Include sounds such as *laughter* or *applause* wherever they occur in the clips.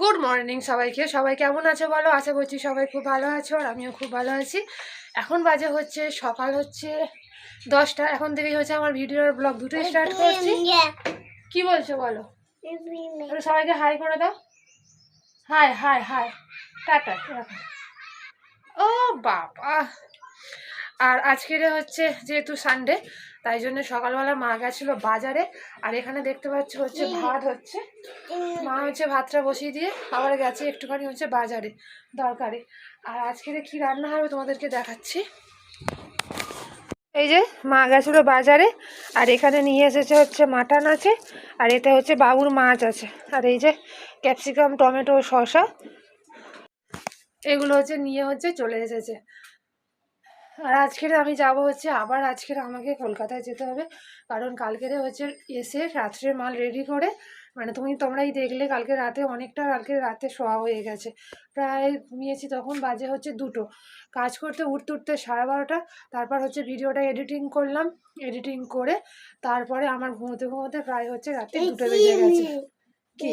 Good morning সবাইকে। সবাই কেমন আছো বলো? আশা করছি সবাই খুব ভালো আছো আর আমিও খুব ভালো আছি। এখন বাজে হচ্ছে সকাল হচ্ছে দশটা। এখন থেকেই হচ্ছে আমার ভিডিওর ব্লগ দুটোই স্টার্ট করছি। কি বলছো বলো? সবাইকে হাই করে দাও। হাই হাই হাই টাটা। ও বাবা। আর আজকের হচ্ছে যেহেতু সানডে তাই জন্য সকালবেলা মা গেছিল বাজারে। আর এখানে দেখতে পাচ্ছ হচ্ছে ভাত হচ্ছে। মা হচ্ছে ভাতটা বসিয়ে দিয়ে আবার গেছে একটুখানি হচ্ছে বাজারে দরকারে। আর আজকে কি রান্না হবে তোমাদেরকে দেখাচ্ছি। এই যে মা গেছিল বাজারে আর এখানে নিয়ে এসেছে হচ্ছে মাটন আছে আর এতে হচ্ছে বাবুর মাছ আছে। আর এই যে ক্যাপসিকাম টমেটো শসা এগুলো হচ্ছে নিয়ে হচ্ছে চলে এসেছে। আর আজকের আমি যাব হচ্ছে আবার আজকের আমাকে কলকাতায় যেতে হবে। কারণ কালকেরে হচ্ছে এসে রাত্রের মাল রেডি করে মানে তুমি তোমরাই দেখলে কালকে রাতে অনেকটা কালকে রাতে শোয়া হয়ে গেছে। প্রায় ঘুমিয়েছি তখন বাজে হচ্ছে দুটো। কাজ করতে উঠতে উঠতে সাড়ে বারোটা তারপর হচ্ছে ভিডিওটা এডিটিং করলাম এডিটিং করে তারপরে আমার ঘুমোতে ঘুমোতে প্রায় হচ্ছে রাতে দুটো বেজে গেছে। কি?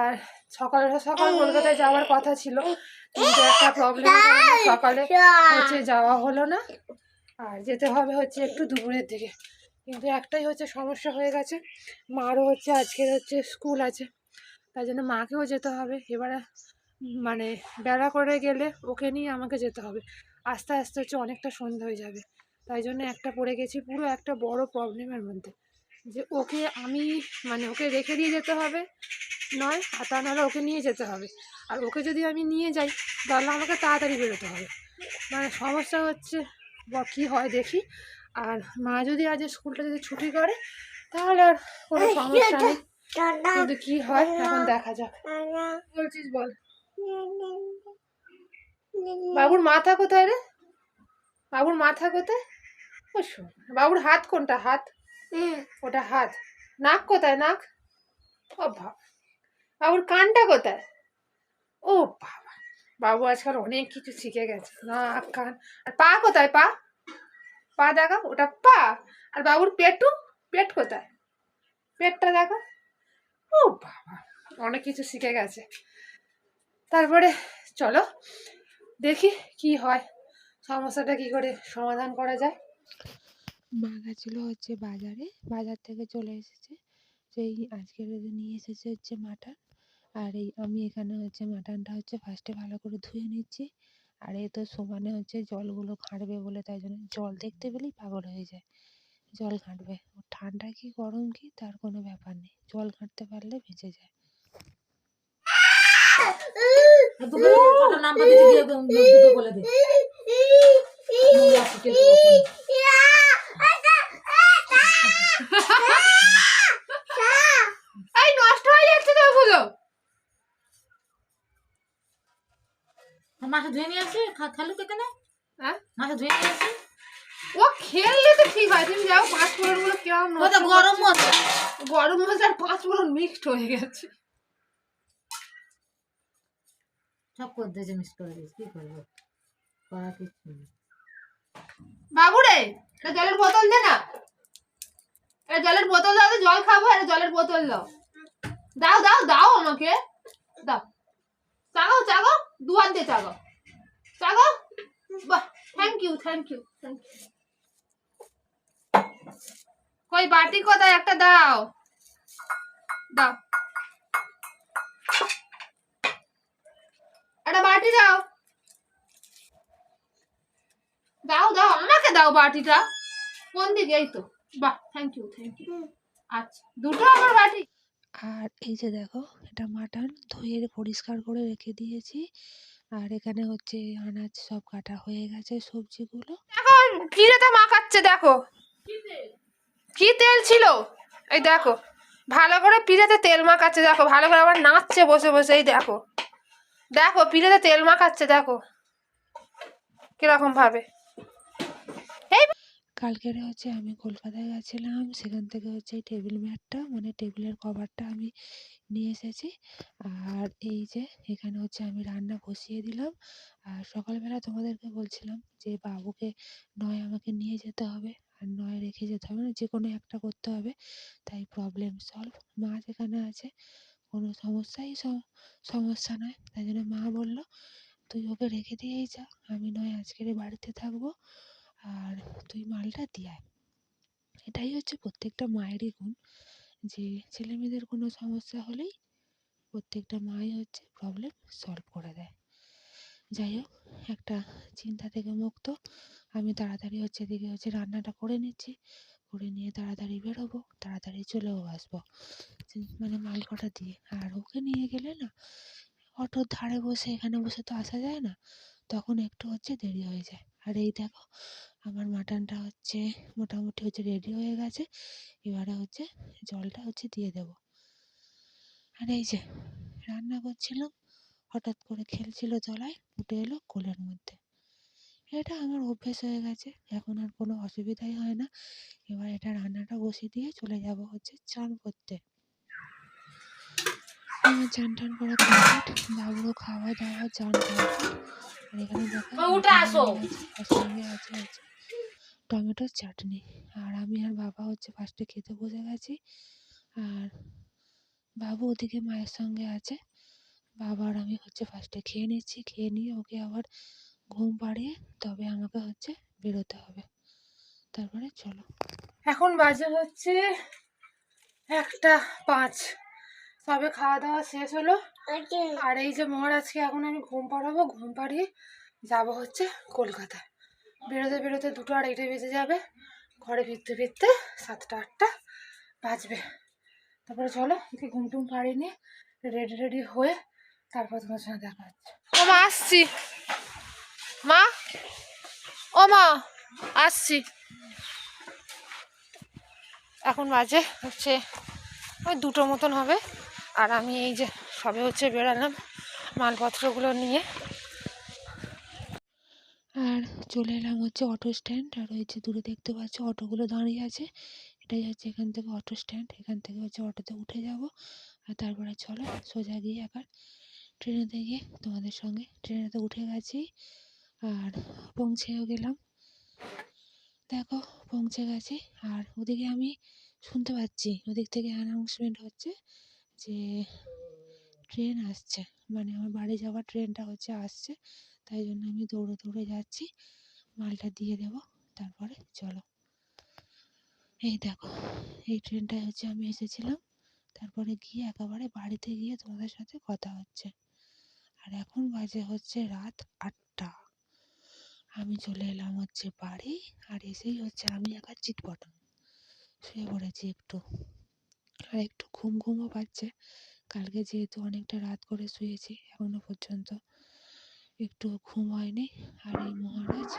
আর সকাল সকাল কলকাতায় যাওয়ার কথা ছিল, কিন্তু একটা প্রবলেম সকালে হচ্ছে যাওয়া হলো না, আর যেতে হবে হচ্ছে একটু দুপুরের দিকে। কিন্তু একটাই হচ্ছে সমস্যা হয়ে গেছে, মারও হচ্ছে আজকের হচ্ছে স্কুল আছে, তাই জন্য মাকেও যেতে হবে। এবারে মানে বেলা করে গেলে ওকে নিয়ে আমাকে যেতে হবে। আস্তে আস্তে হচ্ছে অনেকটা সন্ধ্যা হয়ে যাবে, তাই জন্য একটা পড়ে গেছি, পুরো একটা বড় প্রবলেমের মধ্যে। যে ওকে আমি মানে ওকে রেখে দিয়ে যেতে হবে নয় আর তা নাহলে ওকে নিয়ে যেতে হবে। আর ওকে যদি আমি নিয়ে যাই তাহলে আমাকে তাড়াতাড়ি বেরোতে হবে। মানে সমস্যা হচ্ছে বা কী হয় দেখি। আর মা যদি আজ স্কুলটা যদি ছুটি করে তাহলে আর কোনো সমস্যা নেই। কিন্তু কী হয় এখন দেখা যাক। বলছিস বল? বাবুর মাথা কোথায় রে? বাবুর মাথা কোথায়? বাবুর হাত কোনটা? হাত? ওটা হাত। নাক কোথায়, নাক? ও বাবা। বাবুর কানটা কোথায়? ও বাবা। বাবু আজকাল অনেক কিছু শিখে গেছে। নাক, কান। আর পা কোথায়, পা? পা দেখা, ওটা পা। আর বাবুর পেটু? পেট কোথায়? পেটটা দেখা। ও বাবা। অনেক কিছু শিখে গেছে। তারপরে চলো, দেখি কি হয়। সমস্যাটা কি করে সমাধান করা যায়? মা গেছিল হচ্ছে বাজারে। বাজার থেকে চলে এসেছে। সেই আজকে নিয়ে এসেছে হচ্ছে মাটন। আর এই আমি এখানে হচ্ছে মাটনটা হচ্ছে ফার্স্টে ভালো করে ধুয়ে নিচ্ছি। আর এ তো সমানে হচ্ছে জলগুলো ঘাঁটবে বলে তাই জন্য জল দেখতে পেলেই পাগল হয়ে যায়। জল ঘাঁটবে ও ঠান্ডা কি গরম কি তার কোনো ব্যাপার নেই। জল ঘাঁটতে পারলে বেঁচে যায়। নাম্বার বলে দে। *laughs* এই নষ্ট হয়ে যাচ্ছে তো ওগুলো আর মাকে ধুয়ে নিয়ে আসি? খালু কেটে না? হ্যাঁ? মাকে ধুয়ে নিয়ে আসি? ও খেললে তো ঠিক হয় তুমি যাও পাঁচ ফোড়নগুলো কেমন গরম মশলা। গরম মশলার পাঁচ ফোড়ন মিক্সড হয়ে গেছে। সব করে দিয়েছে করে দিয়েছে কি করব? করা কিছু নেই। বাবু রে জলের বোতল দে না। জলের বোতল দাও জল খাব, আর জলের বোতল দাও। দাও দাও দাও আমাকে। দাও। চাগাও চাগাও, দু হাত দিয়ে চাগাও। চাগাও। বাহ thank you thank you thank you কই, বাটি কোথায়? একটা দাও। দাও। একটা বাটি দাও। দাও দাও, আমাকে দাও বাটিটা। কোন দিকে? এই তো। বাহ থ্যাংক ইউ থ্যাংক ইউ আচ্ছা দুটো আমার বাটি। আর এই যে দেখো এটা মাটন ধুয়ে পরিষ্কার করে রেখে দিয়েছি। আর এখানে হচ্ছে আনাজ সব কাটা হয়ে গেছে সবজিগুলো। দেখো পিড়েতে মাখাচ্ছে দেখো? কি তেল? ছিল? এই দেখো ভালো করে পিড়েতে তেল মাখাচ্ছে দেখো ভালো করে আবার নাচছে বসে বসে এই দেখো। দেখো পিড়েতে তেল মাখাচ্ছে দেখো কীরকম ভাবে। কালকের হচ্ছে আমি কলকাতায় গেছিলাম। সেখান থেকে হচ্ছে এই টেবিল ম্যাটটা মানে টেবিলের কভারটা আমি নিয়ে এসেছি। আর এই যে, এখানে হচ্ছে আমি রান্না বসিয়ে দিলাম। আর সকালবেলা তোমাদেরকে বলছিলাম যে, বাবুকে নয় আমাকে নিয়ে যেতে হবে। আর নয় রেখে যেতে হবে না যে কোনো একটা করতে হবে। তাই প্রবলেম সলভ মা যেখানে আছে, কোনো সমস্যাই সমস্যা নয়। তাই জন্য মা বলল, তুই ওকে রেখে দিয়েই যা। আমি নয় আজকের বাড়িতে থাকব। আর তুই মালটা দিয়ে আয়। এটাই হচ্ছে প্রত্যেকটা মায়েরই গুণ, যে ছেলে মেয়েদের কোনো সমস্যা হলেই প্রত্যেকটা মাই হচ্ছে প্রবলেম সলভ করে দেয়। যাই হোক, একটা চিন্তা থেকে মুক্ত। আমি তাড়াতাড়ি হচ্ছে এদিকে হচ্ছে রান্নাটা করে নিচ্ছি। করে নিয়ে তাড়াতাড়ি বেরোবো, তাড়াতাড়ি চলেও আসব। মানে মাল কটা দিয়ে। আর ওকে নিয়ে গেলে না, অটোর ধারে বসে, এখানে বসে তো আসা যায় না, তখন একটু হচ্ছে দেরি হয়ে যায়। আর এই দেখো, আমার মাটনটা হচ্ছে মোটামুটি হচ্ছে রেডি হয়ে গেছে। এবারে হচ্ছে জলটা হচ্ছে দিয়ে দেবো। আর এই যে রান্না করছিলাম, হঠাৎ করে খেলছিল তলায়, ফুটে এলো কোলের মধ্যে। এটা আমার অভ্যেস হয়ে গেছে, এখন আর কোনো অসুবিধাই হয় না। এবার এটা রান্নাটা বসিয়ে দিয়ে চলে যাব হচ্ছে চান করতে। আমার চান টান করা কমপ্লিট বাবুরও খাওয়া দাওয়া চান কমপ্লিট আর এখানে দেখো সঙ্গে আছে হচ্ছে টমেটোর চাটনি। আর আমি আর বাবা হচ্ছে ফার্স্টে খেতে বসে গেছি। আর বাবু ওদিকে মায়ের সঙ্গে আছে। বাবা আর আমি হচ্ছে ফার্স্টে খেয়ে নিচ্ছি। খেয়ে নিয়ে ওকে আবার ঘুম পাড়িয়ে তবে আমাকে হচ্ছে বেরোতে হবে। তারপরে চলো। এখন বাজে হচ্ছে একটা পাঁচ। সবে খাওয়া দাওয়া শেষ হলো। আর এই যে মহারাজকে এখন আমি ঘুম পাড়াবো ঘুম পাড়িয়ে যাব হচ্ছে কলকাতা বেরোতে বেরোতে দুটো আড়াইটে বেজে যাবে ঘরে ফিরতে ফিরতে সাতটা আটটা বাজবে। তারপরে চলো একে ঘুম টুম পাড়িয়ে নিয়ে রেডি রেডি হয়ে তারপর তোমার সঙ্গে দেখা হচ্ছে। ও মা আসছি। মা? ও মা আসছি। এখন বাজে হচ্ছে ওই দুটো মতন হবে। আর আমি এই যে সবে হচ্ছে বেরালাম মালপত্রগুলো নিয়ে। আর চলে এলাম হচ্ছে অটো স্ট্যান্ড আর ওই যে দূরে দেখতে পাচ্ছ অটোগুলো দাঁড়িয়ে আছে। এটাই হচ্ছে এখান থেকে অটো স্ট্যান্ড এখান থেকে হচ্ছে অটোতে উঠে যাব। আর তারপরে চলো সোজা গিয়ে একবার ট্রেনেতে গিয়ে তোমাদের সঙ্গে ট্রেনেতে উঠে গেছি। আর পৌঁছেও গেলাম। দেখো পৌঁছে গেছি। আর ওদিকে আমি শুনতে পাচ্ছি, ওদিক থেকে অ্যানাউন্সমেন্ট হচ্ছে যে ট্রেন আসছে। মানে আমার বাড়ি যাওয়ার ট্রেনটা হচ্ছে আসছে। তাই জন্য আমি দৌড়ে দৌড়ে যাচ্ছি। মালটা দিয়ে দেব। তারপরে চলো। এই দেখো, এই ট্রেনটায় হচ্ছে আমি এসেছিলাম। তারপরে গিয়ে একেবারে বাড়িতে গিয়ে তোমাদের সাথে কথা হচ্ছে। আর এখন বাজে হচ্ছে রাত আটটা। আমি চলে এলাম হচ্ছে বাড়ি। আর এসেই হচ্ছে আমি একা চিটপটাম শুয়ে পড়েছি একটু। আর একটু ঘুম ঘুমও পাচ্ছে। কালকে যেহেতু অনেকটা রাত করে শুয়েছি, এখনও পর্যন্ত একটু ঘুম হয়নি। আর এই মহারাজ